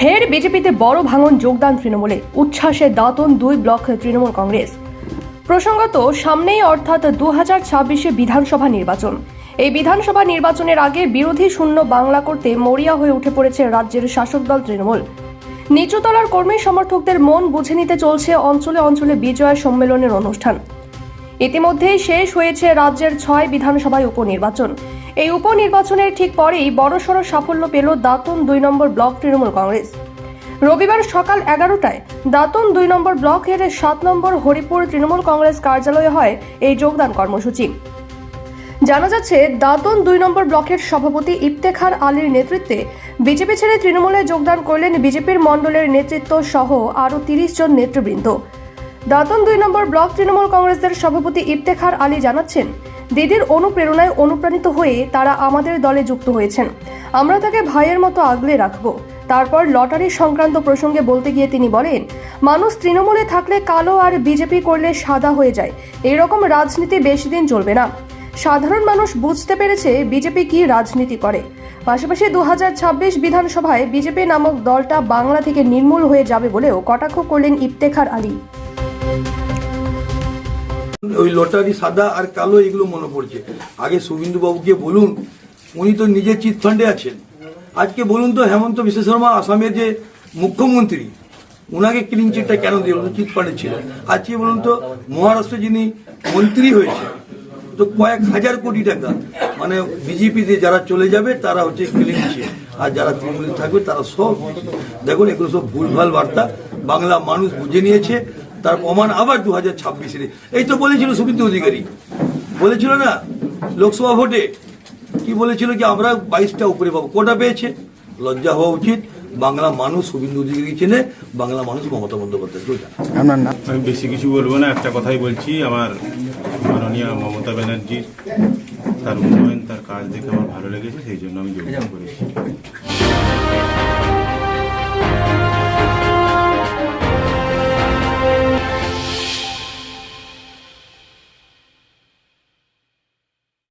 ফের বিজেপিতে বড় ভাঙন যোগদান তৃণমূলে। উচ্ছ্বাসে দাঁতন দুই ব্লক তৃণমূল কংগ্রেস। প্রসঙ্গত, সামনেই অর্থাৎ দু হাজার ছাব্বিশে বিধানসভা নির্বাচন। এই বিধানসভা নির্বাচনের আগে বিরোধী শূন্য বাংলা করতে মরিয়া হয়ে উঠে পড়েছে রাজ্যের শাসক দল তৃণমূল। নিচুতলার কর্মী সমর্থকদের মন বুঝে নিতে চলছে অঞ্চলে অঞ্চলে বিজয় সম্মেলনের অনুষ্ঠান। ইতিমধ্যেই শেষ হয়েছে রাজ্যের ছয় বিধানসভায় উপনির্বাচন। এই উপনির্বাচনের ঠিক পরেই বড়সড় সাফল্য পেল দাঁতন দুই নম্বর ব্লক তৃণমূল কংগ্রেস। রবিবার সকাল এগারোটায় দাঁতন দুই নম্বর ব্লকের সাত নম্বর হরিপুর তৃণমূল কংগ্রেস কার্যালয়ে হয় এই যোগদান কর্মসূচি। জানা যাচ্ছে, দাঁতন দুই নম্বর ব্লকের সভাপতি ইফতেখার আলীর নেতৃত্বে বিজেপি ছেড়ে তৃণমূলে যোগদান করলেন বিজেপির মণ্ডলের নেতৃত্ব সহ আরও তিরিশ জন নেতৃবৃন্দ। দাঁতন দুই নম্বর ব্লক তৃণমূল কংগ্রেসের সভাপতি ইফতেখার আলী জানাচ্ছেন দিদির অনুপ্রেরণায় অনুপ্রাণিত হয়ে তারা আমাদের দলে যুক্ত হয়েছেন। আমরা তাকে ভাইয়ের মতো আগলে রাখব। তারপর লটারি সংক্রান্ত প্রসঙ্গে বলতে গিয়ে তিনি বলেন, মানুষ তৃণমূলে থাকলে কালো আর বিজেপি করলে সাদা হয়ে যায়। এরকম রাজনীতি বেশি দিন চলবে না। সাধারণ মানুষ বুঝতে পেরেছে বিজেপি কি রাজনীতি করে। পাশাপাশি দু হাজার ছাব্বিশ বিধানসভায় বিজেপি নামক দলটা বাংলা থেকে নির্মূল হয়ে যাবে বলেও কটাক্ষ করলেন ইফতেখার আলী। ওই লটারি, সাদা আর কালো এগুলো মনে পড়ছে। আগে শুভিন্দু বাবুকে বলুন, উনি তো নিজের চিট ফান্ডে আছেন। আজকে বলুন তো হেমন্ত বিশ্ব শর্মা আসামের যে মুখ্যমন্ত্রী ওনাকে ক্লিন চিটটা কেন দিল চিট ফান্ডে ছিল আজকে বলুন তো, মহারাষ্ট্রে যিনি মন্ত্রী হয়েছে, তো কয়েক হাজার কোটি টাকা মানে বিজেপিতে যারা চলে যাবে, তারা হচ্ছে ক্লিন চিট আর যারা তৃণমূলে থাকবে, তারা সব দেখুন, এগুলো সব ভুলভাল বার্তা। বাংলা মানুষ বুঝে নিয়েছে তার প্রমাণ আবার দু হাজার ছাব্বিশে। এই তো বলেছিল সুবিন্দু অধিকারী। বলেছিল না লোকসভা ভোটে। কি বলেছিল কি আমরা বাইশটা উপরে পাবো? কোটা পেয়েছে? লজ্জা হওয়া উচিত। বাংলা মানুষ শুভেন্দু অধিকারী চেনে বাংলা মানুষ মমতা বন্দ্যোপাধ্যায়কেও জানে। আমি বেশি কিছু বলব না একটা কথাই বলছি। আমার মাননীয় মমতা ব্যানার্জির তার উন্নয়ন তার কাজ দেখে আমার ভালো লেগেছে সেই জন্য আমি যোগদান করেছি।